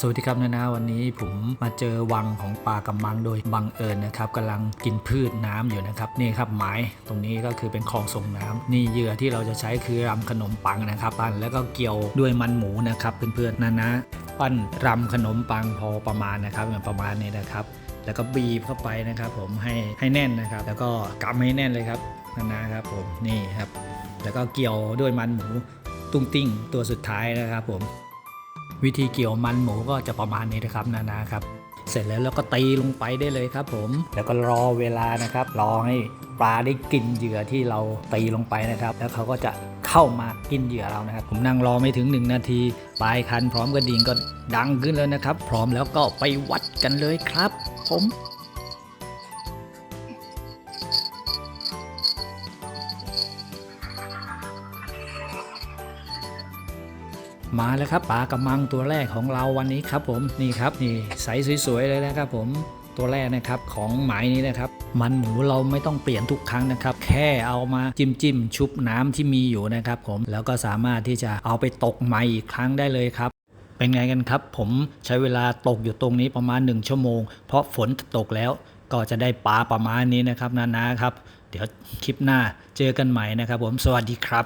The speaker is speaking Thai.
สวัสดีครับนานาวันนี้ผมมาเจอวังของปลากำมังโดยบังเอิญนะครับกำลังกินพืชน้ำอยู่นะครับนี่ครับหมายตรงนี้ก็คือเป็นคลองส่งน้ำนี่เหยื่อที่เราจะใช้คือรำขนมปังนะครับปั้นแล้วก็เกี่ยวด้วยมันหมูนะครับเพื่อนๆนานาปั้นรำขนมปังพอประมาณนะครับประมาณนี้นะครับ แล้วก็บีบเข้าไปนะครับ ผมให้ให้แน่นนะครับ แล้วก็กำให้แน่นเลยครับนานาครับผมนี่ครับ แล้วก็เกี่ยวด้วยมันหมูตุ้งติ้งตัวสุดท้ายนะครับผม วิธีเกี่ยวมันหมูก็จะประมาณนี้นะครับนานาครับ เสร็จแล้วเราก็ตีลงไปได้เลยครับ ผม แล้วก็รอเวลานะครับ รอให้ปลาได้กินเหยื่อที่เราตีลงไปนะครับ แล้วเขาก็จะเข้ามากินเหยื่อเรานะครับ ผมนั่งรอไม่ถึง 1 นาที ปลายคันพร้อมกระดิ่งก็ดังขึ้นแล้วนะครับ พร้อมแล้วก็ไปวัดกันเลยครับ ผม มาแล้วครับปลากระมังตัวแรกของเราวันนี้ครับผมนี่ครับนี่ใสสวยๆเลยนะครับผมตัวแรกนะครับของหมายนี้นะครับ มันหมูเราไม่ต้องเปลี่ยนทุกครั้งนะครับ แค่เอามาจิ้มจิ้มชุบน้ำที่มีอยู่นะครับ ผมแล้วก็สามารถที่จะเอาไปตกใหม่อีกครั้งได้เลยครับ เป็นไงกันครับ ผมใช้เวลาตกอยู่ตรงนี้ประมาณ 1 ชั่วโมง เพราะฝนตกแล้วก็จะได้ปลาประมาณนี้นะครับนานาครับ เดี๋ยวคลิปหน้าเจอกันใหม่นะครับ ผมสวัสดีครับ